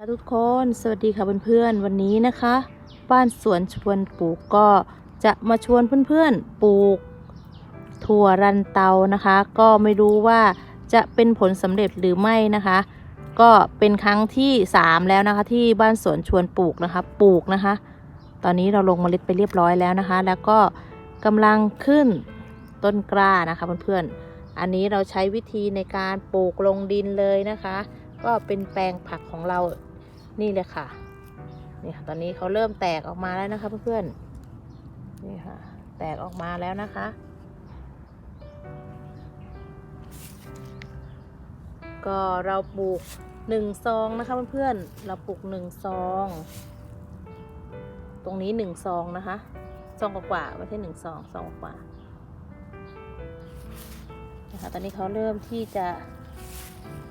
ค่ะทุกคนสวัสดีค่ะเพื่อนๆวันนี้นะคะ บ้านสวนชวนปลูกก็จะมาชวนเพื่อนๆปลูก ถั่วรันเตานะคะ ก็ไม่รู้ว่าจะเป็นผลสำเร็จหรือไม่นะคะ ก็เป็นครั้งที่ 3 แล้วนะคะ ที่บ้านสวนชวนปลูกนะคะปลูกนะคะ ตอนนี้เราลงเมล็ดไปเรียบร้อยแล้วนะคะ แล้วก็กำลังขึ้นต้นกล้านะคะเพื่อนๆอันนี้เราใช้วิธีในการปลูกลงดินเลยนะคะ ก็เป็นแปลงผักของเรา นี่เลยค่ะนี่ค่ะ ตอนนี้เขาเริ่มแตกออกมาแล้วนะคะ เพื่อนๆนี่ค่ะ แตกออกมาแล้วนะคะ ก็เราปลูกหนึ่งซองนะคะเพื่อนๆเราปลูกหนึ่งซอง ตรงนี้หนึ่งซองนะคะซองกว่าๆไม่ใช่หนึ่งซองซองกว่านะคะตอนนี้เขาเริ่มที่จะ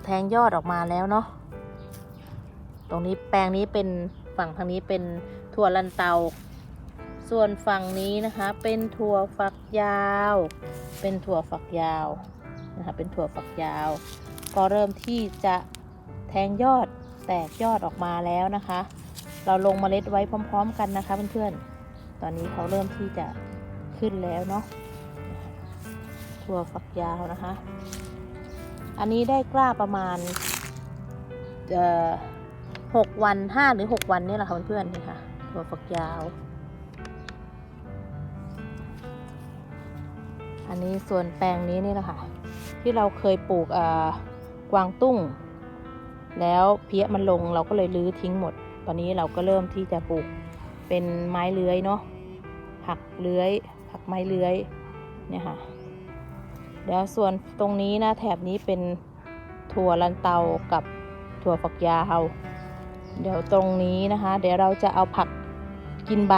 แทงยอดออกมาแล้วเนาะ ตรงนี้แปลงนี้เป็นฝั่งทางนี้เป็นถั่วลันเตา ส่วนฝั่งนี้นะคะเป็นถั่วฝักยาว เป็นถั่วฝักยาวนะคะเป็นถั่วฝักยาว ก็เริ่มที่จะแทงยอดแตกยอดออกมาแล้วนะคะ เราลงเมล็ดไว้พร้อม ๆ กันนะคะเพื่อนๆ ตอนนี้เขาเริ่มที่จะขึ้นแล้วเนาะถั่วฝักยาวนะคะ อันนี้ได้กล้าประมาณเอ่อ หกวันห้าหรือหกวันนี่แหละค่ะเพื่อนๆนี่ค่ะถั่วฝักยาว อันนี้ส่วนแปลงนี้นี่แหละค่ะ ที่เราเคยปลูกกวางตุ้ง แล้วเพี้ยมันลงเราก็เลยรื้อทิ้งหมด ตอนนี้เราก็เริ่มที่จะปลูกเป็นไม้เลื้อยเนาะผักเลื้อยผักไม้เลื้อยเนี่ยค่ะแล้วส่วนตรงนี้นะแถบนี้เป็นถั่วลันเตากับถั่วฝักยาว เดี๋ยวตรงนี้นะคะ เดี๋ยวเราจะเอาผักกินใบ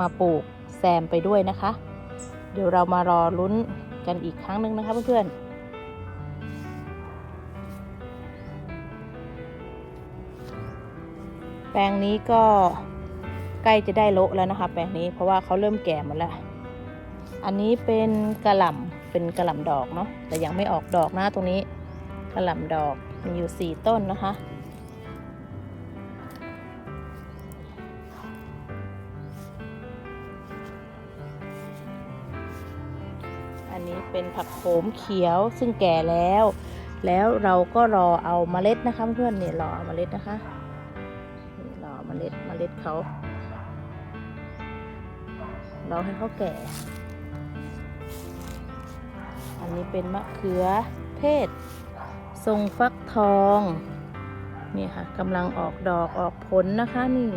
มาปลูกแซมไปด้วยนะคะ เดี๋ยวเรามารอลุ้นกันอีกครั้งหนึ่งนะคะเพื่อนๆแปลงนี้ก็ใกล้จะได้โละแล้วนะคะ แปลงนี้เพราะว่าเขาเริ่มแก่หมดแล้ว อันนี้เป็นกระหล่ำเป็นกระหล่ำดอกเนาะแต่ยังไม่ออกดอกนะตรงนี้กระหล่ำดอกมีอยู่สี่ต้นนะคะ อันนี้เป็นผักโขมเขียวซึ่งแก่แล้ว แล้วเราก็รอเอาเมล็ดนะคะเพื่อนเนี่ยรอเอาเมล็ดนะคะนี่รอเมล็ดเมล็ดเขารอให้เขาแก่ อันนี้เป็นมะเขือเทศ ทรงฟักทอง นี่ค่ะกำลังออกดอกออกผลนะคะนี่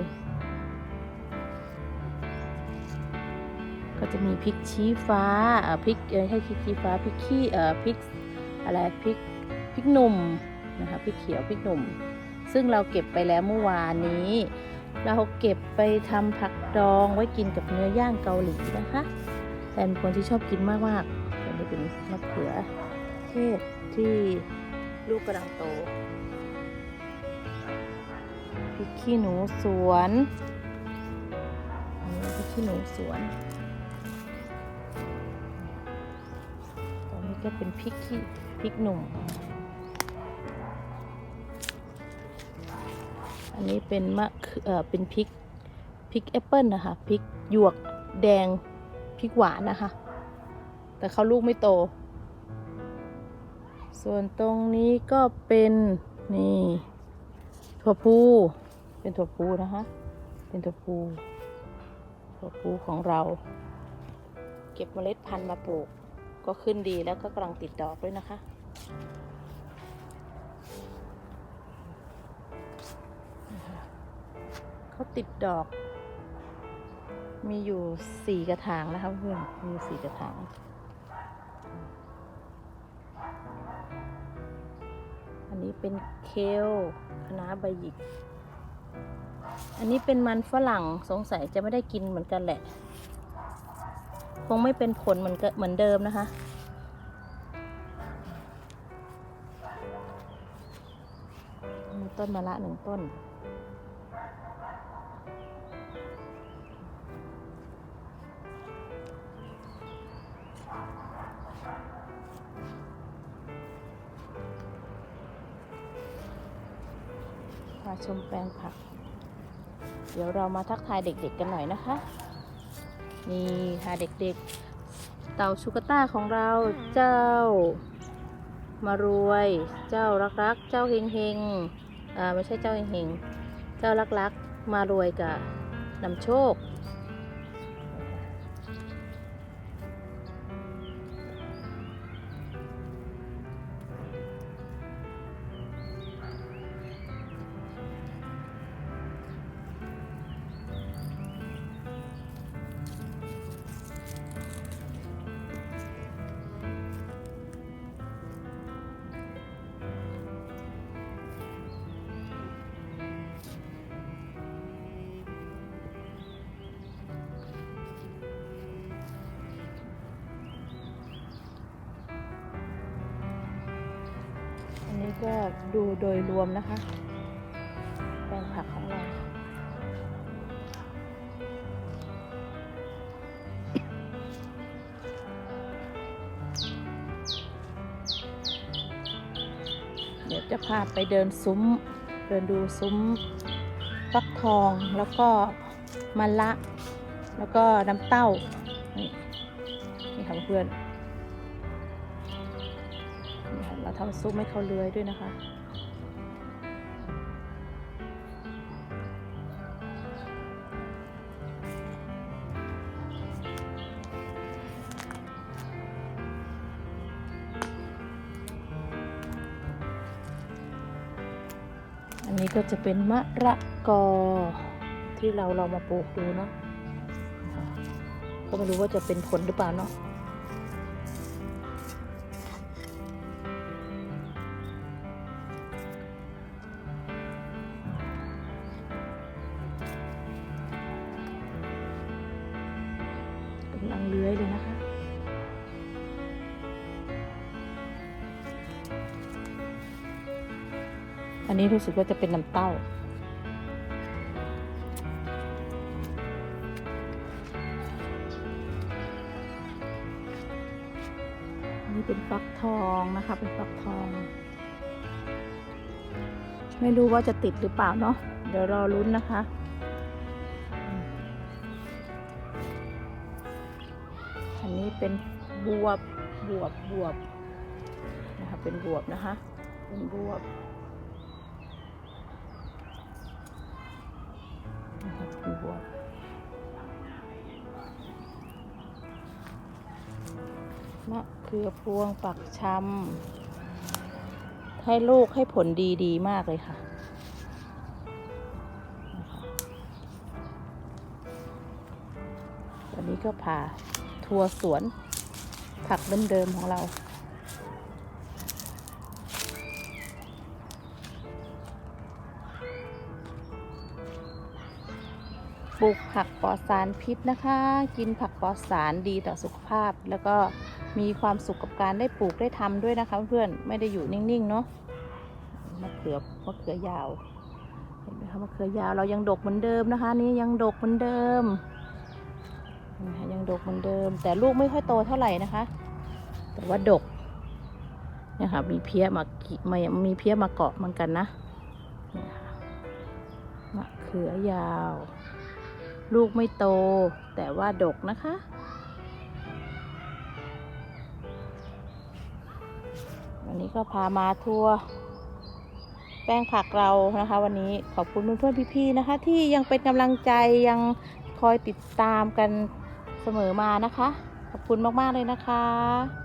จะมีพริกชี้ฟ้าพริกเออให้พริกชี้ฟ้าพริกขี้เออพริกอะไรพริกพริกหนุ่มนะคะพริกเขียวพริกหนุ่ม ซึ่งเราเก็บไปแล้วเมื่อวานนี้ เราเก็บไปทำผักดองไว้กินกับเนื้อย่างเกาหลีนะคะแต่เป็นคนที่ชอบกินมากๆอันนี้เป็นมะเขือเทศที่ลูกกำลังโตพริกขี้หนูสวนอันนี้พริกขี้หนูสวน ก็เป็นพริกขี้พริกหนุ่ม อันนี้เป็นมะเอเอ่อเป็นพริกพริกแอปเปิลนะคะพริกหยวกแดงพริกหวานนะคะ แต่เขาลูกไม่โต ส่วนตรงนี้ก็เป็นนี่ถั่วพูเป็นถั่วพูนะคะ เป็นถั่วพูถั่วพูของเรา เก็บเมล็ดพันธุ์มาปลูก ก็ขึ้นดีแล้วก็กำลังติดดอกด้วยนะคะ เขาติดดอก มีอยู่สี่กระถางนะคะเพื่อนมีสี่กระถางอันนี้เป็นเคลคณะใบหยิก อันนี้เป็นมันฝรั่งสงสัยจะไม่ได้กินเหมือนกันแหละ งไม่เป็นผลเหมือนเหมือนเดิมนะคะ มีต้นมะละหนึ่งต้นมาชมแปลงผัก เดี๋ยวเรามาทักทายเด็กๆกันหน่อยนะคะ นี่ค่ะเด็กๆ เต่าชูกาต้าของเราเจ้ามารวย เจ้ารักๆเจ้าเฮงเฮงอ่าไม่ใช่เจ้าเฮงเฮงเจ้ารักๆมารวยกับนำโชค ก็ดูโดยรวมนะคะแปลงผักของเราเดี๋ยวจะพาไปเดินซุ้ม เดินดูซุ้มฟักทองแล้วก็มะละ แล้วก็น้ำเต้า นี่นี่ค่ะเพื่อน เราทำซุ้มให้เขาเลื้อยด้วยนะคะ อันนี้ก็จะเป็นมะระกอที่เราเรามาปลูกดูเนาะก็ไม่รู้ว่าจะเป็นผลหรือเปล่าเนาะ งเลื้อยเลยนะคะ อันนี้รู้สึกว่าจะเป็นน้ำเต้า อันนี้เป็นฟักทองนะคะ เป็นฟักทอง ไม่รู้ว่าจะติดหรือเปล่าเนาะ เดี๋ยวรอลุ้นนะคะ เป็นบวบบวบบวบนะคะเป็นบวบนะคะ เป็นบวบนะคะเป็นบวบมะเขือพวงปักชำให้ลูกให้ผลดีดีมากเลยค่ะวันนี้ก็พา ทัวร์สวน ผักเดิมๆของเรา ปลูกผักปลอดสารพิษนะคะ กินผักปลอดสารดีต่อสุขภาพ แล้วก็มีความสุขกับการได้ปลูกได้ทำด้วยนะคะเพื่อนไม่ได้อยู่นิ่งๆเนาะมะเขือมะเขือยาวเห็นไหมคะมะเขือยาวเรายังดกเหมือนเดิมนะคะ นี่ยังดกเหมือนเดิม นะคะยังดกเหมือนเดิม แต่ลูกไม่ค่อยโตเท่าไหร่นะคะ แต่ว่าดกเนี่ยค่ะมีเพี้ยมากิมามีเพี้ยมาเกาะมือนกันนะเนี่ยค่ะมะเขือยาว ลูกไม่โต แต่ว่าดกนะคะวันนี้ก็พามาทัวร์แป้งผักเรานะคะ วันนี้ขอบคุณเพื่อนๆพี่ๆนะคะ ที่ยังเป็นกำลังใจยังคอยติดตามกัน เสมอมานะคะ ขอบคุณมาก ๆ เลยนะคะ